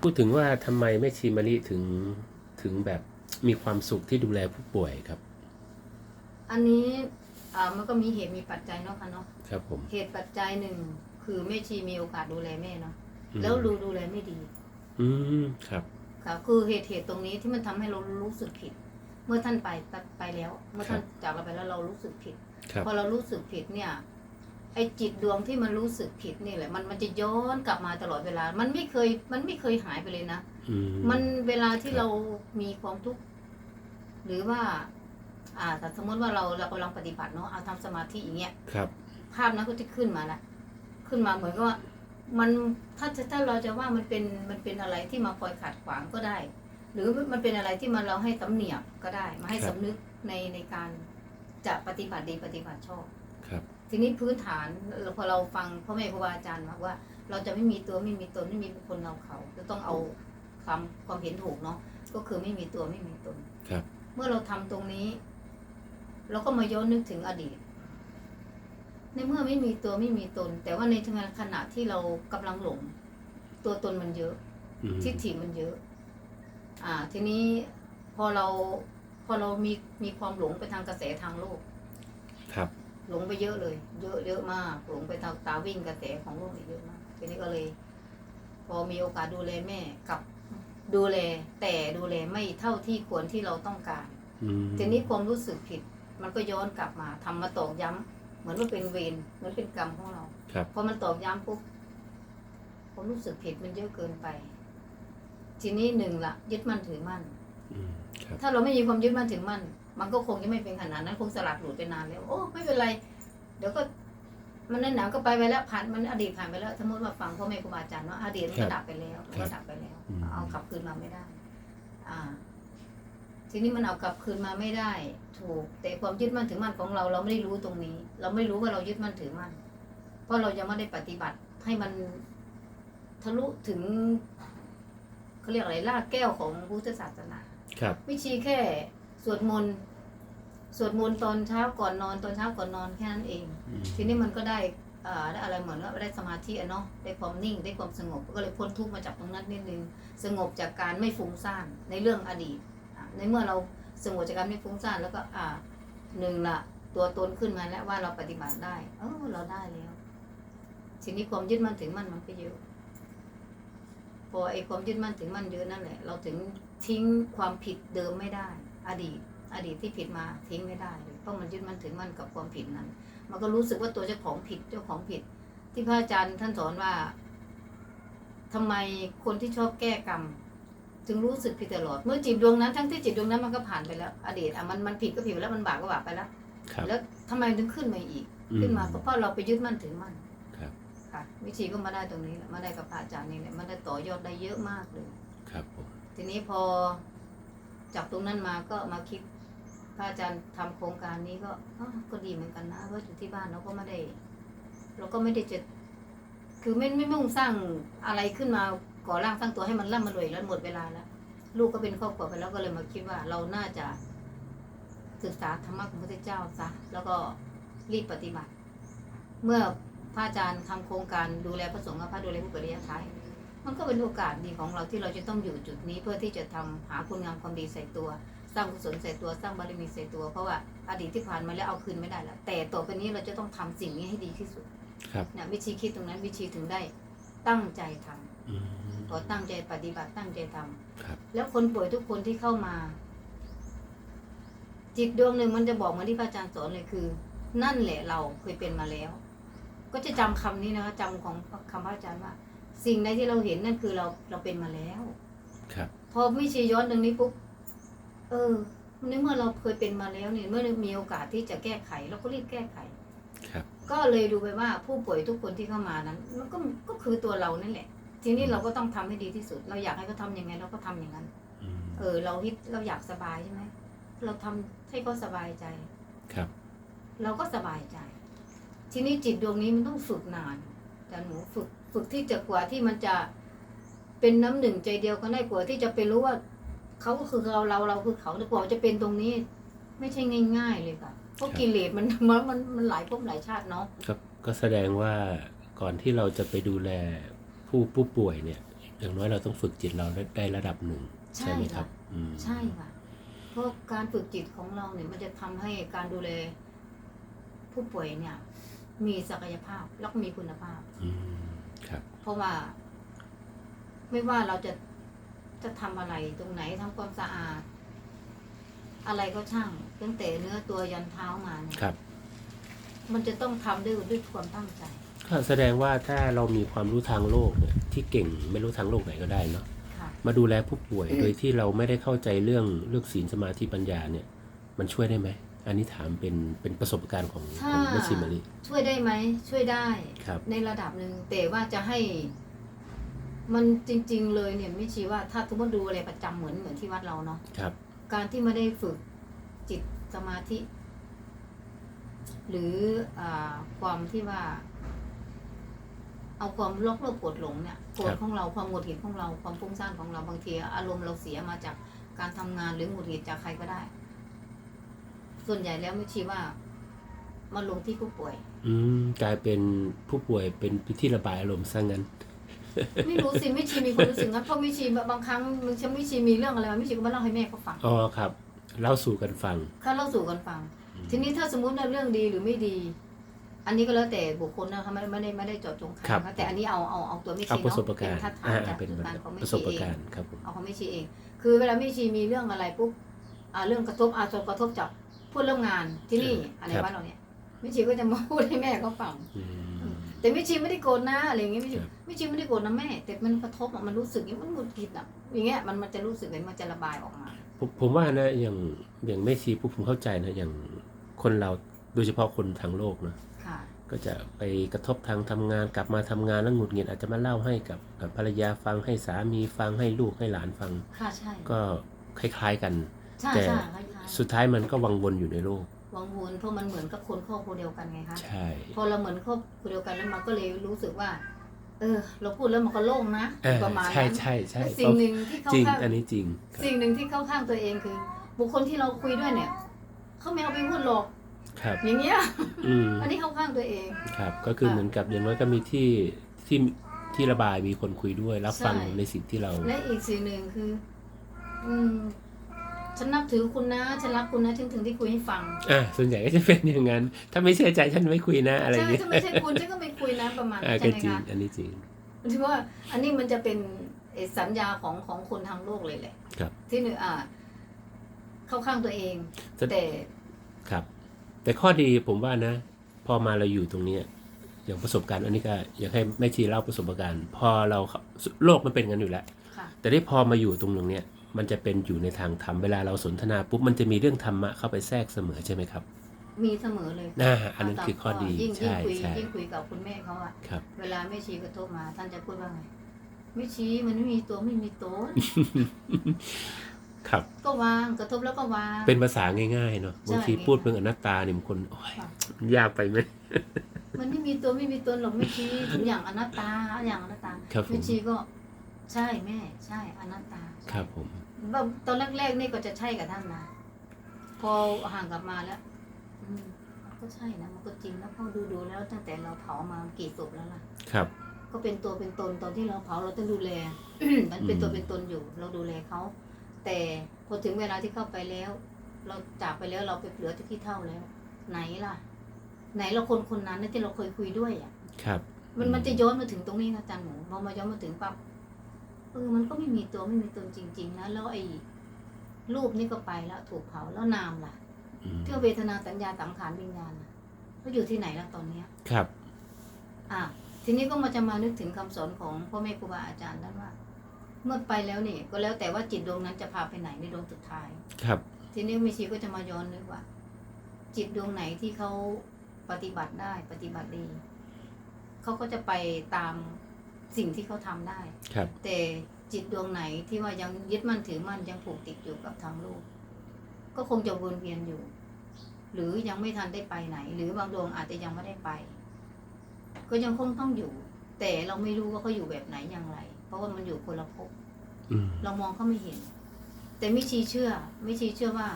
พูดถึงว่าทำไมแม่ชีมะลิถึงถึงแบบมีความสุขที่ดูแลผู้ป่วยครับ อันนี้อ่ามันก็มีเหตุมีปัจจัยเนาะค่ะเนาะครับผม เหตุปัจจัยหนึ่งคือแม่ชีมีโอกาสดูแลแม่เนาะอืม แล้วดูดูแลไม่ดี อืมครับ ค่ะคือเหตุเหตุตรงนี้ที่มันทำให้เรารู้สึกผิด เมื่อท่านไปตัดไปแล้ว เมื่อท่านจากเราไปแล้วเรารู้สึกผิด ครับ พอเรารู้สึกผิดเนี่ยไอ้จิตดวงที่มันรู้สึกผิดนี่แหละ มันมันจะย้อนกลับมาตลอดเวลา มันไม่เคย มันไม่เคยหายไปเลยนะอืมมันเวลาที่ครับเรามีความทุกข์หรือว่า อ่าแต่สมมติว่าเราเรากำลังปฏิบัติเนาะเอาทำสมาธิอย่างเงี้ยครับ ภาพนั้นก็จะขึ้นมาละขึ้นมาเหมือนกับว่ามันถ้าจะถ้าเราจะว่ามันเป็นมันเป็นอะไรที่มาคอยขัดขวางก็ได้ หรือมันเป็นอะไรที่มาเราให้สำเนียกก็ได้ มาให้สำนึกในในการจะปฏิบัติดีปฏิบัติชอบครับ ทีนี้พื้นฐานเราพอเราฟังพ่อแม่ครูบาอาจารย์มาว่า เราจะไม่มีตัวไม่มีตนไม่มีบุคคลเราเขาจะต้องเอาความความเห็นถูกเนาะก็คือไม่มีตัวไม่มีตนครับ เมื่อเราทำตรงนี้ เราก็มาย้อนนึกถึงอดีต ในเมื่อไม่มีตัวไม่มีตน แต่ว่าในขณะที่เรากำลังหลง ตัวตนมันเยอะอืมทิฏฐิมันเยอะ อ่า ทีนี้พอเราพอเรามีมีความหลงไปทางกระแสทางโลก ครับ หลงไปเยอะเลย เยอะเยอะมากหลงไปทางตาวิ่งกระแสของโลกนี่เยอะมากทีนี้ก็เลย พอมีโอกาสดูแลแม่กับดูแล แต่ดูแลไม่เท่าที่ควรที่เราต้องการอืมทีนี้ความรู้สึกผิด มันก็ย้อนกลับมาทำมาตอกย้ำเหมือนว่าเป็นเวรเหมือนเป็นกรรมของเราครับพอมันตอกย้ำปุ๊บความรู้สึกผิดมันเยอะเกินไป ทีนี้หนึ่งละยึดมั่นถือมั่นอืมครับถ้าเราไม่มีความยึดมั่นถือมั่น มันก็คงจะไม่เป็นขนาดนั้นคงสลัดหลุดไปนานแล้ว โอ้ไม่เป็นไร เดี๋ยวก็มันนั่นหนาวก็ไปไปแล้วผ่านมันอดีตผ่านไปแล้วสมมติว่าฟังพ่อแม่ครูบาอาจารย์ว่าอดีตมันก็ดับไปแล้วมันก็ดับไปแล้ว เอากลับคืนมาไม่ได้ อ่า ทีนี้มันเอากลับคืนมาไม่ได้ ถูก แต่ความยึดมั่นถือมั่นของเรา เราไม่ได้รู้ตรงนี้ เราไม่รู้ว่าเรายึดมั่นถือมั่นเพราะเรายังไม่ได้ปฏิบัติให้มันทะลุถึงเขาเรียกอะไรรากแก้วของพุทธศาสนา ครับไม่ชีแค่สวดมนต์ สวดมนต์ตอนเช้าก่อนนอนตอนเช้าก่อนนอนแค่นั้นเอง อืมทีนี้มันก็ได้อ่าได้อะไรเหมือนว่าได้สมาธิอะเนาะได้ความนิ่งได้ความสงบก็เลยพ้นทุกข์มาจากตรงนั้นนิดนึงสงบจากการไม่ฟุ้งซ่านในเรื่องอดีตอะในเมื่อเราสงบจากการไม่ฟุ้งซ่านแล้วก็อ่าหนึ่งละตัวตนขึ้นมาแล้วว่าเราปฏิบัติได้ เออเราได้แล้ว ทีนี้ความยึดมั่นถึงมั่นมันก็เยอะ พอไอ้ความยึดมั่นถึงมั่นเยอะนั่นแหละ เราถึงทิ้งความผิดเดิมไม่ได้ อดีต อดีตที่ผิดมาทิ้งไม่ได้เลยเพราะมันยึดมั่นถึงมั่นกับความผิดนั้น มันก็รู้สึกว่าตัวเจ้าของผิดเจ้าของผิด ที่พระอาจารย์ท่านสอนว่าทำไมคนที่ชอบแก้กรรมถึงรู้สึกผิดตลอดเมื่อจิตดวงนั้นทั้งที่จิตดวงนั้นมันก็ผ่านไปแล้ว อดีตอะมันมันผิดก็ผิดไปแล้วมันบาปก็บาปไปแล้วครับแล้วทำไมถึงขึ้นมาอีกอืขึ้นมาก็เพราะเราไปยึดมั่นถือมั่นครับค่ะ วิธีก็มาได้ตรงนี้แหละมาได้กับพระอาจารย์นี่แหละมาได้ต่อยอดได้เยอะมากเลย ครับผมทีนี้พอจากตรงนั้นมาก็มาคิด พระอาจารย์ทำโครงการนี้ก็ก็ดีเหมือนกันนะว่าะอยู่ที่บ้านเราก็ไม่ได้ เราก็ไม่ได้จะคือไม่ไม่มุ่งสร้างอะไรขึ้นมาก่อร่างสร้างตัวให้มันร่ำมันรวยแล้วหมดเวลาแล้วลูกก็เป็นครอบครัวไปแล้วก็เลยมาคิดว่าเราน่าจะศึกษาธรรมะของพระเจ้าซะแล้วก็รีบปฏิบัติ เมื่อพระอาจารย์ทำโครงการดูแลพระสงฆ์และพระดูแลผู้ปริยัติไทยมันก็เป็นโอกาสดีของเราที่เราจะต้องอยู่จุดนี้เพื่อที่จะทำหาคุณงามความดีใส่ตัว สร้างกุศลใส่ตัวสร้างบารมีใส่ตัว เพราะว่าอดีตที่ผ่านมาแล้วเอาคืนไม่ได้แล้วแต่ต่อไปนี้เราจะต้องทำสิ่งนี้ให้ดีที่สุดครับเนี่ยวิธีคิดตรงนั้นวิธีถึงได้ตั้งใจทำอืมพอตั้งใจปฏิบัติตั้งใจทำครับแล้วคนป่วยทุกคนที่เข้ามา จิตดวงหนึ่งมันจะบอกเหมือนที่พระอาจารย์สอนเลยคือ นั่นแหละเราเคยเป็นมาแล้ว ก็จะจำคำนี้นะคะจำของคำพระอาจารย์ว่า สิ่งใดที่เราเห็นนั่นคือเราเราเป็นมาแล้ว ครับ พอไม่ชีย้อนตรงนี้ปุ๊บ เออในเมื่อเราเคยเป็นมาแล้วเนี่ยเมื่อมีโอกาสที่จะแก้ไขเราก็รีบแก้ไข ครับ ก็เลยดูไปว่าผู้ป่วยทุกคนที่เข้ามานั้น มันก็ก็คือตัวเรานั่นแหละ ทีนี้เราก็ต้องทำให้ดีที่สุด เราอยากให้เขาทำยังไงเราก็ทำอย่างนั้นอืมเออ เราฮิตเราอยากสบายใช่ไหมเราทำให้เขาสบายใจ ครับ เราก็สบายใจ ทีนี้จิตดวงนี้มันต้องฝึกนานแต่หนูฝึกฝึกที่จะกว่าที่มันจะเป็นน้ำหนึ่งใจเดียวกันได้กว่าที่จะไปรู้ว่า เขาก็คือเราเราเราคือเขาแต่กว่าจะเป็นตรงนี้ ไม่ใช่ง่าย ๆ เลยค่ะเพราะกิเลสมันมันมันมันหลายภพหลายชาติเนาะก็ก็แสดงว่าก่อนที่เราจะไปดูแลผู้ผู้ป่วยเนี่ย อย่างน้อยเราต้องฝึกจิตเราได้ได้ระดับหนึ่งใช่ใช่ไหมครับค่ะอืมใช่ค่ะเพราะการฝึกจิตของเราเนี่ย มันจะทำให้การดูแลผู้ป่วยเนี่ย มีศักยภาพแล้วก็มีคุณภาพอืมครับ เพราะว่า ไม่ว่าเราจะ จะทำอะไรตรงไหนทำความสะอาด อะไรก็ช่างตั้งแต่เนื้อตัวยันเท้ามาเนี่ยครับ มันจะต้องทำด้วยด้วยความตั้งใจก็แสดงว่าถ้าเรามีความรู้ทางโลกเนี่ยที่เก่งไม่รู้ทางโลกไหนก็ได้เนาะค่ะมาดูแลผู้ป่วยโดยที่เราไม่ได้เข้าใจเรื่องเรื่องศีลสมาธิปัญญาเนี่ย มันช่วยได้ไหมอันนี้ถามเป็นเป็นประสบการณ์ของของแม่ชีมารีช่วยได้ไหมช่วยได้ครับในระดับหนึ่งแต่ว่าจะให้ มันจริง ๆ เลยเนี่ยไม่ชี้ว่าถ้าสมมติดูอะไรประจำเหมือนเหมือนที่วัดเราเนาะครับ การที่ไม่ได้ฝึกจิตสมาธิ หรืออาความที่ว่า เอาความโลภโลภโกรธหลงเนี่ยโกรธของเราความหงุดหงิดของเราความฟุ้งซ่านของเราบางทีอารมณ์เราเสียมาจากการทำงานหรือหงุดหงิดจากใครก็ได้ ส่วนใหญ่แล้วไม่ชี้ว่ามาลงที่ผู้ป่วย อืมกลายเป็นผู้ป่วยเป็นที่ระบายอารมณ์ซะงั้น ไม่รู้สิไม่ชีมีความรู้สึกงั้นเพราะไม่ชีบางครั้งมันจะไม่ชีมีเรื่องอะไรมาไม่ชีก็มาเล่าให้แม่เขาฟังอ๋อครับเล่าสู่กันฟังเขาเล่าสู่กันฟัง ทีนี้ถ้าสมมติว่าเรื่องดีหรือไม่ดี อันนี้ก็แล้วแต่บุคคลนะคะไม่ไม่ได้ไม่ได้เจาะจงใครครับนะคะแต่อันนี้เอาเอาเอาตัวไม่เอาชีประเนาะสบการณ์เป็นทัศอ่าน์จากเป็นประสบการณ์ของไม่ประสชีบเองการณ์ครับผมเอาของไม่ชีเอง คือเวลาไม่ชีมีเรื่องอะไรปุ๊บอ่าเรื่องกระทบอาจจะกระทบจากพูดเรื่องงานที่นี่อะไรบ้านเราเนี่ยไม่ชีก็จะมาพูดให้แม่เขาฟังอืม แต่ไม่ชีไม่ได้โกรธนะอะไรอย่างเงี้ยไม่ชีครับไม่ชีไม่ได้โกรธนะแม่ แต่มันกระทบอะมันรู้สึกอย่างนี้มันหงุดหงิดอะอย่างเงี้ยมันมันจะรู้สึกเลยมันจะระบายออกมาผมผมว่านะอย่างอย่างแม่ชีผู้ผมเข้าใจนะอย่างคนเราโดยเฉพาะคนทางโลกนะค่ะก็จะไปกระทบทางทำงานกลับมาทำงานแล้วหงุดหงิดอาจจะมาเล่าให้กับกับภรรยาฟังให้สามีฟังให้ลูกให้หลานฟัง ค่ะใช่ก็คล้ายๆกันใช่แต่ใช่คล้ายๆสุดท้ายมันก็วังวนอยู่ในโลก วังวนเพราะมันเหมือนกับคนครอบครัวเดียวกันไงคะใช่พอเราเหมือนครอบครัวเดียวกันแล้วมันก็เลยรู้สึกว่า เออ เราพูดแล้วมันก็โล่งนะเออประมาณใช่นั้นใช่ใช่แต่สิ่งหนึ่งที่เข้าจริงข้างอันนี้จริงครับสิ่งหนึ่งที่เข้าข้างตัวเองคือ บุคคลที่เราคุยด้วยเนี่ยเขาไม่เอาไปพูดหรอกครับอย่างเงี้ยอืมอันนี้เข้าข้างตัวเอง ครับ ก็คือค่ะเหมือนกับอย่างน้อยก็มีที่ที่ที่ระบายมีคนคุยด้วย รับฟังใช่ในสิ่งที่เรา และอีกสิ่งหนึ่งคือ อืม ฉันนับถือคุณนะ ฉันรักคุณนะถึงถึงที่คุยให้ฟัง อ่าส่วนใหญ่ก็จะเป็นอย่างนั้น ถ้าไม่เชื่อใจฉันไม่คุยนะอะไรใช่เงี้ยถ้าไม่ใช่คุณฉันก็ไม่คุยนะประมาณอ่านั้นก็ใช่ไหมจริงคะอันนี้จริงที่ว่าอันนี้มันจะเป็นเอ่อสัญญาของของคนทางโลกเลยแหละครับ ที่หนึ่งอ่า เข้าข้างตัวเองจะแต่ครับ แต่ข้อดีผมว่านะ พอมาเราอยู่ตรงเนี้ยอย่างประสบการณ์อันนี้ก็อยากให้แม่ชีเล่าประสบการณ์ พอเราเข้าโลกมันเป็นกันอยู่แล้ว ค่ะ แต่ได้พอมาอยู่ตรงตรงเนี้ย มันจะเป็นอยู่ในทางธรรมเวลาเราสนทนาปุ๊บมันจะมีเรื่องธรรมะเข้าไปแทรกเสมอใช่ไหมครับ มีเสมอเลยน่าอันนั้นคือข้อดียิ่งยิ่งใช่คุยใช่ยิ่งคุยกับคุณแม่เขาอะครับเวลาแม่ชีกระทบมา ท่านจะพูดว่าไงแม่ชีมันไม่มีตัวไม่มีตนครับ ก็วางกระทบแล้วก็วาง เป็นภาษาง่ายๆเนาะบางทีใช่พูดเรื่องอนัตตาเนี่ยบางคนโอ้ยค่ะยากไปไหมมันไม่มีตัวไม่มีตนหรอกแม่ชีทุกอย่างอนัตตาอย่างอนัตตาครับผมแม่ชีก็ใช่แม่ ใช่อนัตตา ครับผมแบบตอนแรกๆนี่ก็จะใช่กับท่านนะพอห่างกลับมาแล้ว อืมมันก็ใช่นะมันก็จริงแล้วพอดูดูๆแล้วตั้งแต่เราเผามากี่ศพแล้วล่ะ ครับ ก็เป็นตัวเป็นตนตอนที่เราเผาเราต้องดูแล มันเป็นตัวเป็นตนอยู่ เราดูแลเขาแต่พอถึงเวลาที่เข้าไปแล้ว เราจากไปแล้วเราไปเหลือที่ขี้เท่าแล้ว ไหนล่ะ ไหนเราคนคนนั้นนะที่เราเคยคุยด้วยอะ ครับ มันมันจะย้อนมาถึงตรงนี้นะอาจารย์หมูพอมาย้อนมาถึงปั๊บเออมันก็ไม่มีตัวไม่มีตนจริง ๆ นะแล้วไอ้รูปนี่ก็ไปแล้วถูกเผาแล้วนามล่ะอืมที่ว่าเวทนาสัญญาสังขารวิญญาณน่ะก็อยู่ที่ไหนแล้วตอนเนี้ย ครับ อะทีนี้ก็มาจะมานึกถึงคำสอนของพ่อแม่ครูบาอาจารย์ด้านว่า เมื่อไปแล้วเนี่ยก็แล้วแต่ว่าจิตดวงนั้นจะพาไปไหนในดวงสุดท้าย ครับ ทีนี้มิชีก็จะมาย้อนนึกว่า จิตดวงไหนที่เขาปฏิบัติได้ปฏิบัติดีเขาก็จะไปตาม สิ่งที่เขาทำได้ครับแต่จิตดวงไหนที่ว่ายังยึดมั่นถือมั่นยังผูกติดอยู่กับทางโลกก็คงจะวนเวียนอยู่ หรือยังไม่ทันได้ไปไหน หรือบางดวงอาจจะยังไม่ได้ไป ก็ยังคงต้องอยู่ แต่เราไม่รู้ว่าเขาอยู่แบบไหนอย่างไร เพราะว่ามันอยู่คนละภพอืมเรามองเขาไม่เห็น แต่ไม่ชีเชื่อ ไม่ชีเชื่อว่า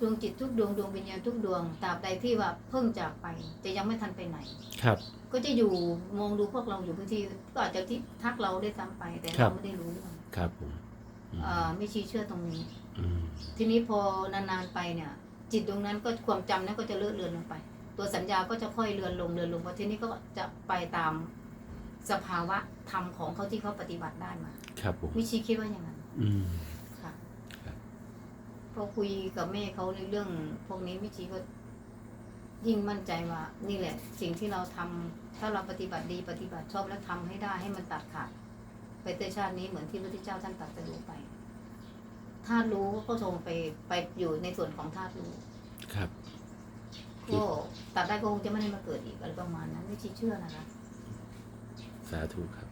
ดวงจิตทุกดวงดวงวิญญาณทุกดวงตราบใดที่ว่าเพิ่งจากไปจะยังไม่ทันไปไหน ครับ ก็จะอยู่มองดูพวกเราอยู่บางทีก็อาจจะที่ทักเราได้ซ้ำไปแต่ครัเราบไม่ได้รู้เรื่องครับผมอืมอ่าไม่ชี้เชื่อตรงนี้อืมทีนี้พอนานๆไปเนี่ย จิตดวงนั้นก็ความจำนั้นก็จะเลื่อนเลือนลงไป ตัวสัญญาก็จะค่อยเลือนลงเลือนลงเพราะทีนี้ก็จะไปตามสภาวะธรรมของเขาที่เขาปฏิบัติได้มา ครับผมมิชีคิดว่าอย่างนั้นอืมค่ะครับ พอคุยกับแม่เขาในเรื่อง พวกนี้มิชีก็ยิ่งมั่นใจว่า นี่แหละ สิ่งที่เราทำถ้าเราปฏิบัติดีปฏิบัติชอบและทำให้ได้ให้มันตัดขาดไปเตชาตินี้เหมือนที่พระพุทธเจ้าท่านตรัสรู้ไปธาตุรู้ก็ทรงไปไปอยู่ในส่วนของธาตุรู้ครับก็ตัดได้ก็คงจะไม่ได้มาเกิดอีกอะไรประมาณนั้นไม่ชี้เชื่อนะคะ สาธุครับ